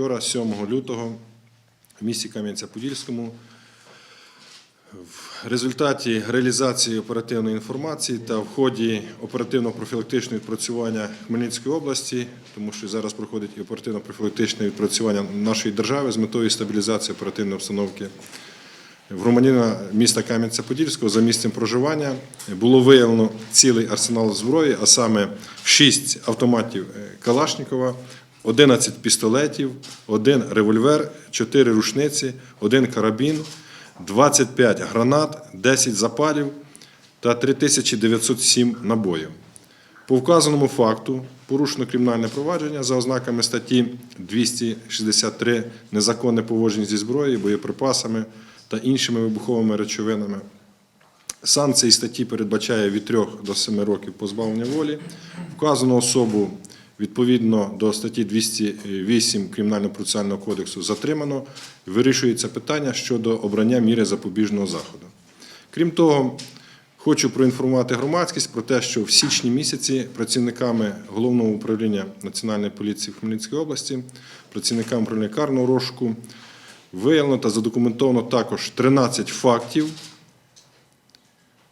Вчора, 7 лютого, в місті Кам'янця-Подільському в результаті реалізації оперативної інформації та в ході оперативно-профілактичного відпрацювання Хмельницької області, тому що зараз проходить і оперативно-профілактичне відпрацювання нашої держави з метою стабілізації оперативної обстановки. Громадянина міста Кам'янця-Подільського за місцем проживання було виявлено цілий арсенал зброї, а саме 6 автоматів е, Калашнікова, 11 пістолетів, 1 револьвер, 4 рушниці, 1 карабін, 25 гранат, 10 запалів та 3907 набоїв. По вказаному факту порушено кримінальне провадження за ознаками статті 263 незаконне поводження зі зброєю, боєприпасами та іншими вибуховими речовинами. Санкції статті передбачає від 3 до 7 років позбавлення волі. Вказану особу відповідно до статті 208 Кримінально-процесуального кодексу затримано. Вирішується питання щодо обрання міри запобіжного заходу. Крім того, хочу проінформувати громадськість про те, що в січні місяці працівниками головного управління Національної поліції в Хмельницькій області, працівниками управління карного розшуку виявлено та задокументовано також 13 фактів,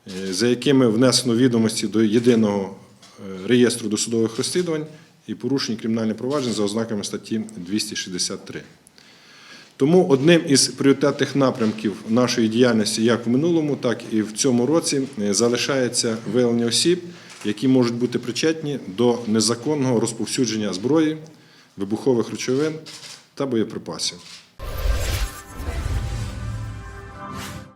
е, за якими внесено відомості до єдиного е, реєстру досудових розслідувань і порушені кримінальних провадження за ознаками статті 263. Тому одним із пріоритетних напрямків нашої діяльності як в минулому, так і в цьому році е, залишається виявлення осіб, які можуть бути причетні до незаконного розповсюдження зброї, вибухових речовин та боєприпасів.